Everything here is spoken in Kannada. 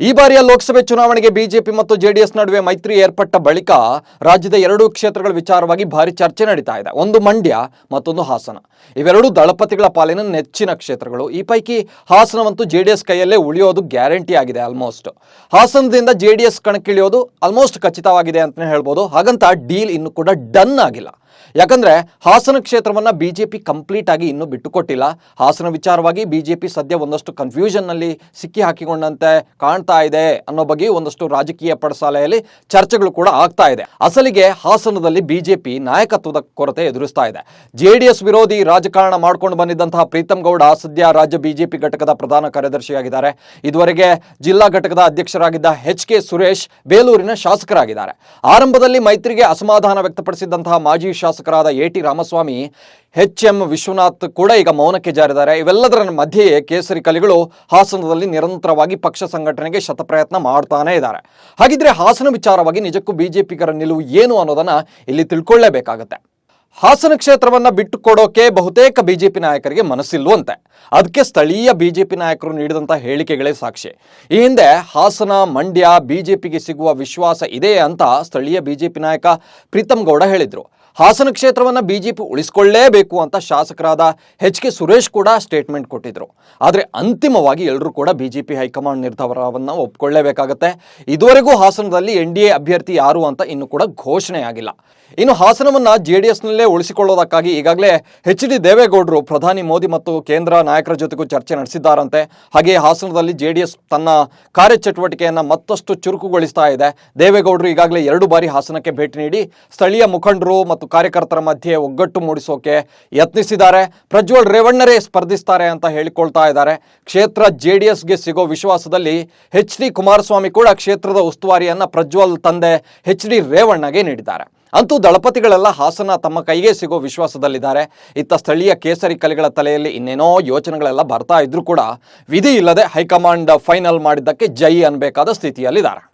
ಈ ಬಾರಿಯ ಲೋಕಸಭೆ ಚುನಾವಣೆಗೆ ಬಿಜೆಪಿ ಮತ್ತು ಜೆಡಿಎಸ್ ನಡುವೆ ಮೈತ್ರಿ ಏರ್ಪಟ್ಟ ಬಳಿಕ ರಾಜ್ಯದ ಎರಡೂ ಕ್ಷೇತ್ರಗಳ ವಿಚಾರವಾಗಿ ಭಾರಿ ಚರ್ಚೆ ನಡೀತಾ ಇದೆ. ಒಂದು ಮಂಡ್ಯ, ಮತ್ತೊಂದು ಹಾಸನ. ಇವೆರಡೂ ದಳಪತಿಗಳ ಪಾಲಿನ ನೆಚ್ಚಿನ ಕ್ಷೇತ್ರಗಳು. ಈ ಪೈಕಿ ಹಾಸನವಂತೂ ಜೆಡಿಎಸ್ ಕೈಯಲ್ಲೇ ಉಳಿಯೋದು ಗ್ಯಾರಂಟಿ ಆಗಿದೆ ಆಲ್ಮೋಸ್ಟ್ ಹಾಸನದಿಂದ ಜೆಡಿಎಸ್ ಕಣಕ್ಕಿಳಿಯೋದು ಆಲ್ಮೋಸ್ಟ್ ಖಚಿತವಾಗಿದೆ ಅಂತಲೇ ಹೇಳ್ಬೋದು. ಹಾಗಂತ ಡೀಲ್ ಇನ್ನು ಕೂಡ ಡನ್ ಆಗಿಲ್ಲ. ಯಾಕಂದ್ರೆ ಹಾಸನ ಕ್ಷೇತ್ರವನ್ನ ಬಿಜೆಪಿ ಕಂಪ್ಲೀಟ್ ಆಗಿ ಇನ್ನೂ ಬಿಟ್ಟುಕೊಟ್ಟಿಲ್ಲ. ಹಾಸನ ವಿಚಾರವಾಗಿ ಬಿಜೆಪಿ ಸದ್ಯ ಒಂದಷ್ಟು ಕನ್ಫ್ಯೂಷನ್ನಲ್ಲಿ ಸಿಕ್ಕಿ ಹಾಕಿಕೊಂಡಂತೆ ಕಾಣ್ತಾ ಇದೆ ಅನ್ನೋ ಬಗ್ಗೆ ಒಂದಷ್ಟು ರಾಜಕೀಯ ಪಡಸಾಲೆಯಲ್ಲಿ ಚರ್ಚೆಗಳು ಕೂಡ ಆಗ್ತಾ ಇದೆ. ಅಸಲಿಗೆ ಹಾಸನದಲ್ಲಿ ಬಿಜೆಪಿ ನಾಯಕತ್ವದ ಕೊರತೆ ಎದುರಿಸ್ತಾ ಇದೆ. ಜೆಡಿಎಸ್ ವಿರೋಧಿ ರಾಜಕಾರಣ ಮಾಡ್ಕೊಂಡು ಬಂದಿದ್ದಂತಹ ಪ್ರೀತಂ ಗೌಡ ಸದ್ಯ ರಾಜ್ಯ ಬಿಜೆಪಿ ಘಟಕದ ಪ್ರಧಾನ ಕಾರ್ಯದರ್ಶಿಯಾಗಿದ್ದಾರೆ. ಇದುವರೆಗೆ ಜಿಲ್ಲಾ ಘಟಕದ ಅಧ್ಯಕ್ಷರಾಗಿದ್ದ ಎಚ್ ಕೆ ಸುರೇಶ್ ಬೇಲೂರಿನ ಶಾಸಕರಾಗಿದ್ದಾರೆ. ಆರಂಭದಲ್ಲಿ ಮೈತ್ರಿಗೆ ಅಸಮಾಧಾನ ವ್ಯಕ್ತಪಡಿಸಿದ್ದಂತಹ ಮಾಜಿ ಶಾಸಕರಾದ A T Ramaswamy H M Vishwanath ಕೂಡ ಈಗ ಮೌನಕ್ಕೆ ಜಾರಿದ್ದಾರೆ. ಇವೆಲ್ಲದರ ಮಧ್ಯೆಯೇ ಕೇಸರಿ ಕಲಿಗಳು ಹಾಸನದಲ್ಲಿ ನಿರಂತರವಾಗಿ ಪಕ್ಷ ಸಂಘಟನೆಗೆ ಶತಪ್ರಯತ್ನ ಮಾಡ್ತಾನೆ ಇದ್ದಾರೆ. ಹಾಗಿದ್ರೆ ಹಾಸನ ವಿಚಾರವಾಗಿ ನಿಜಕ್ಕೂ ಬಿಜೆಪಿಗರ ನಿಲುವು ಏನು ಅನ್ನೋದನ್ನ ಇಲ್ಲಿ ತಿಳ್ಕೊಳ್ಳೇಬೇಕಾಗತ್ತೆ. ಹಾಸನ ಕ್ಷೇತ್ರವನ್ನ ಬಿಟ್ಟು ಕೊಡೋಕೆ ಬಹುತೇಕ ಬಿಜೆಪಿ ನಾಯಕರಿಗೆ ಮನಸ್ಸಿಲ್ವಂತೆ. ಅದಕ್ಕೆ ಸ್ಥಳೀಯ ಬಿಜೆಪಿ ನಾಯಕರು ನೀಡಿದಂಥ ಹೇಳಿಕೆಗಳೇ ಸಾಕ್ಷಿ. ಈ ಹಿಂದೆ ಹಾಸನ, ಮಂಡ್ಯ ಬಿಜೆಪಿಗೆ ಸಿಗುವ ವಿಶ್ವಾಸ ಇದೆ ಅಂತ ಸ್ಥಳೀಯ ಬಿಜೆಪಿ ನಾಯಕ ಪ್ರೀತಮ್ ಗೌಡ ಹೇಳಿದ್ರು. ಹಾಸನ ಕ್ಷೇತ್ರವನ್ನ ಬಿಜೆಪಿ ಉಳಿಸ್ಕೊಳ್ಳೇಬೇಕು ಅಂತ ಶಾಸಕರಾದ ಎಚ್ ಕೆ ಸುರೇಶ್ ಕೂಡ ಸ್ಟೇಟ್ಮೆಂಟ್ ಕೊಟ್ಟಿದ್ರು. ಆದರೆ ಅಂತಿಮವಾಗಿ ಎಲ್ಲರೂ ಕೂಡ ಬಿಜೆಪಿ ಹೈಕಮಾಂಡ್ ನಿರ್ಧಾರವನ್ನು ಒಪ್ಕೊಳ್ಳೇಬೇಕಾಗತ್ತೆ. ಇದುವರೆಗೂ ಹಾಸನದಲ್ಲಿ ಎನ್ ಡಿ ಎ ಅಭ್ಯರ್ಥಿ ಯಾರು ಅಂತ ಇನ್ನು ಕೂಡ ಘೋಷಣೆ ಆಗಿಲ್ಲ ಇನ್ನು ಹಾಸನವನ್ನು ಜೆ ಡಿ ಎಸ್ನಲ್ಲೇ ಉಳಿಸಿಕೊಳ್ಳೋದಕ್ಕಾಗಿ ಈಗಾಗಲೇ ಎಚ್ ಡಿ ದೇವೇಗೌಡರು, ಪ್ರಧಾನಿ ಮೋದಿ ಮತ್ತು ಕೇಂದ್ರ ನಾಯಕರ ಜೊತೆಗೂ ಚರ್ಚೆ ನಡೆಸಿದ್ದಾರಂತೆ. ಹಾಗೆ ಹಾಸನದಲ್ಲಿ ಜೆ ಡಿ ಎಸ್ ತನ್ನ ಕಾರ್ಯಚಟುವಟಿಕೆಯನ್ನು ಮತ್ತಷ್ಟು ಚುರುಕುಗೊಳಿಸ್ತಾ ಇದೆ. ದೇವೇಗೌಡರು ಈಗಾಗಲೇ ಎರಡು ಬಾರಿ ಹಾಸನಕ್ಕೆ ಭೇಟಿ ನೀಡಿ ಸ್ಥಳೀಯ ಮುಖಂಡರು ಮತ್ತು ಕಾರ್ಯಕರ್ತರ ಮಧ್ಯೆ ಒಗ್ಗಟ್ಟು ಮೂಡಿಸೋಕೆ ಯತ್ನಿಸಿದ್ದಾರೆ. ಪ್ರಜ್ವಲ್ ರೇವಣ್ಣರೇ ಸ್ಪರ್ಧಿಸ್ತಾರೆ ಅಂತ ಹೇಳಿಕೊಳ್ತಾ ಇದ್ದಾರೆ. ಕ್ಷೇತ್ರ ಜೆ ಡಿ ಎಸ್ಗೆ ಸಿಗೋ ವಿಶ್ವಾಸದಲ್ಲಿ ಎಚ್ ಡಿ ಕುಮಾರಸ್ವಾಮಿ ಕೂಡ ಕ್ಷೇತ್ರದ ಉಸ್ತುವಾರಿಯನ್ನು ಪ್ರಜ್ವಲ್ ತಂದೆ ಎಚ್ ಡಿ ರೇವಣ್ಣಗೆ ನೀಡಿದ್ದಾರೆ. ಅಂತೂ ದಳಪತಿಗಳೆಲ್ಲ ಹಾಸನ ತಮ್ಮ ಕೈಗೆ ಸಿಗೋ ವಿಶ್ವಾಸದಲ್ಲಿದ್ದಾರೆ. ಇತ್ತ ಸ್ಥಳೀಯ ಕೇಸರಿ ಕಲೆಗಳ ತಲೆಯಲ್ಲಿ ಇನ್ನೇನೋ ಯೋಚನೆಗಳೆಲ್ಲ ಬರ್ತಾ ಇದ್ರೂ ಕೂಡ ವಿಧಿ ಇಲ್ಲದೆ ಹೈಕಮಾಂಡ್ ಫೈನಲ್ ಮಾಡಿದ್ದಕ್ಕೆ ಜೈ ಅನ್ಬೇಕಾದ ಸ್ಥಿತಿಯಲ್ಲಿದ್ದಾರೆ.